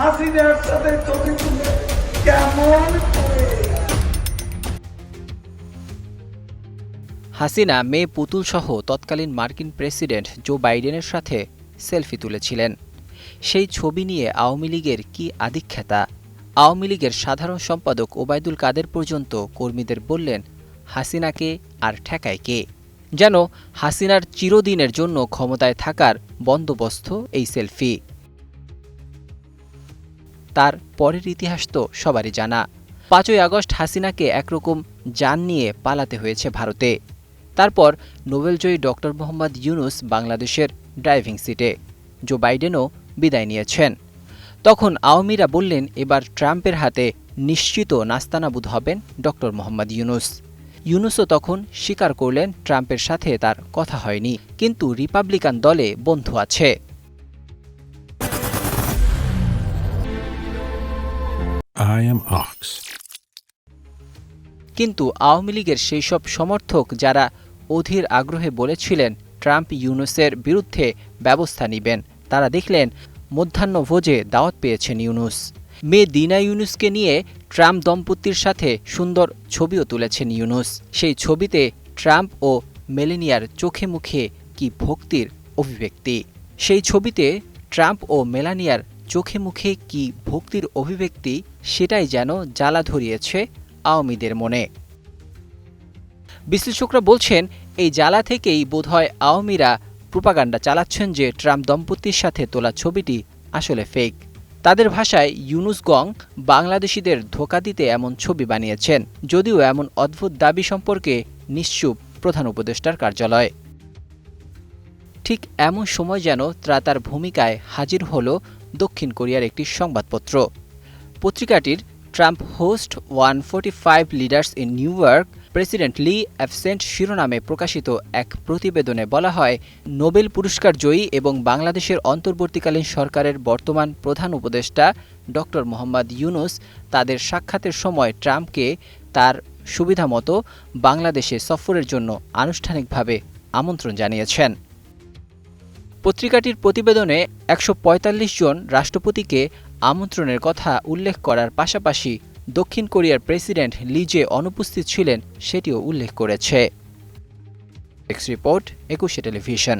হাসিনার সাথে ছবি তুলে কেমন হাসিনা, মেয়ে পুতুল সহ তৎকালীন মার্কিন প্রেসিডেন্ট জো বাইডেনের সাথে সেলফি তুলেছিলেন। সেই ছবি নিয়ে আওয়ামী লীগের কি আধিক্ষেতা আওয়ামী লীগের সাধারণ সম্পাদক ওবায়দুল কাদের পর্যন্ত কর্মীদের বললেন, হাসিনাকে আর ঠেকায় কে? যেন হাসিনার চিরদিনের জন্য ক্ষমতায় থাকার বন্দোবস্ত এই সেলফি। তার পরের ইতিহাস তো সবারই জানা। পাঁচই আগস্ট হাসিনাকে একরকম যান নিয়ে পালাতে হয়েছে ভারতে। তারপর নোবেলজয়ী ডক্টর মোহাম্মদ ইউনুস বাংলাদেশের ড্রাইভিং সিটে। জো বাইডেনও বিদায় নিয়েছেন। তখন আওয়ামীরা বললেন, এবার ট্রাম্পের হাতে নিশ্চিত নাস্তানাবুদ হবেন ডক্টর মোহাম্মদ ইউনুস। ইউনুসও তখন স্বীকার করলেন, ট্রাম্পের সাথে তার কথা হয়নি, কিন্তু রিপাবলিকান দলে বন্ধু আছে। I am Ox. কিন্তু আওয়ামী লীগের সেই সব সমর্থক যারা অধীর আগ্রহে বলেছিলেন ট্রাম্প ইউনুসের বিরুদ্ধে ব্যবস্থা নেবেন, তারা দেখলেন মধ্যাহ্নভোজে দাওয়াত পেয়েছেন ইউনুস। মেয়ে দিনা ইউনুসকে নিয়ে ট্রাম্প দম্পতির সাথে সুন্দর ছবিও তুলেছেন ইউনুস। সেই ছবিতে ট্রাম্প ও মেলেনিয়ার চোখে মুখে কি ভক্তির অভিব্যক্তি? সেই ছবিতে ট্রাম্প ও মেলানিয়ার চোখে মুখে কি ভক্তির অভিব্যক্তি? সেটাই যেন জ্বালা ধরিয়েছে আওয়ামীদের মনে। বিশ্লেষকরা বলছেন, এই জ্বালা থেকেই বোধহয় আওয়ামীরা প্রোপাগান্ডা চালাচ্ছেন যে ট্রাম্প দম্পতির সাথে তোলা ছবিটি আসলে ফেক তাদের ভাষায় ইউনুস গং বাংলাদেশিদের ধোকা দিতে এমন ছবি বানিয়েছেন, যদিও এমন অদ্ভুত দাবি সম্পর্কে নিশ্চুপ প্রধান উপদেষ্টার কার্যালয়। ঠিক এমন সময় যেন ত্রাতার ভূমিকায় হাজির হল দক্ষিণ কোরিয়ার একটি সংবাদপত্র। পত্রিকাটির Trump host one forty five leaders in New York, president Lee absent শিরোনামে প্রকাশিত এক প্রতিবেদনে বলা হয়, নোবেল পুরস্কার জয়ী এবং বাংলাদেশের অন্তর্বর্তীকালীন সরকারের বর্তমান প্রধান উপদেষ্টা ডক্টর মোহাম্মদ ইউনুস তাদের সাক্ষাতের সময় ট্রাম্পকে তার সুবিধামতো বাংলাদেশে সফরের জন্য আনুষ্ঠানিকভাবে আমন্ত্রণ জানিয়েছেন। পত্রিকাটির প্রতিবেদনে একশো পঁয়তাল্লিশ জন রাষ্ট্রপতিকে আমন্ত্রণের কথা উল্লেখ করার পাশাপাশি দক্ষিণ কোরিয়ার প্রেসিডেন্ট লিজে অনুপস্থিত ছিলেন, সেটিও উল্লেখ করেছে। X report Ekushey television.